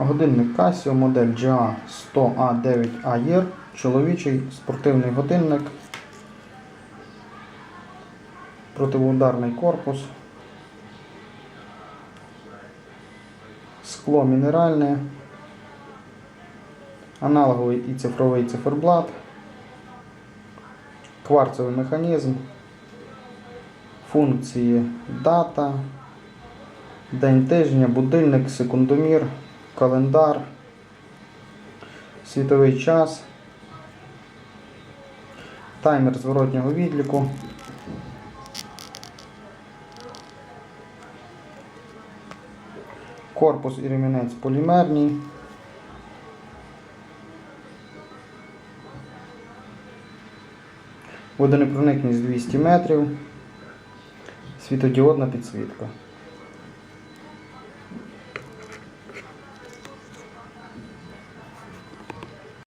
Годинник Casio, модель GA 100A9AR, чоловічий спортивний годинник, противоударний корпус, скло мінеральне, аналоговий і цифровий циферблат, кварцевий механізм, функції дата, день тижня, будильник, секундомір, календар, світовий час, таймер зворотнього відліку. Корпус і ремінець полімерні. Водонепроникність 200 метрів. Світодіодна підсвітка.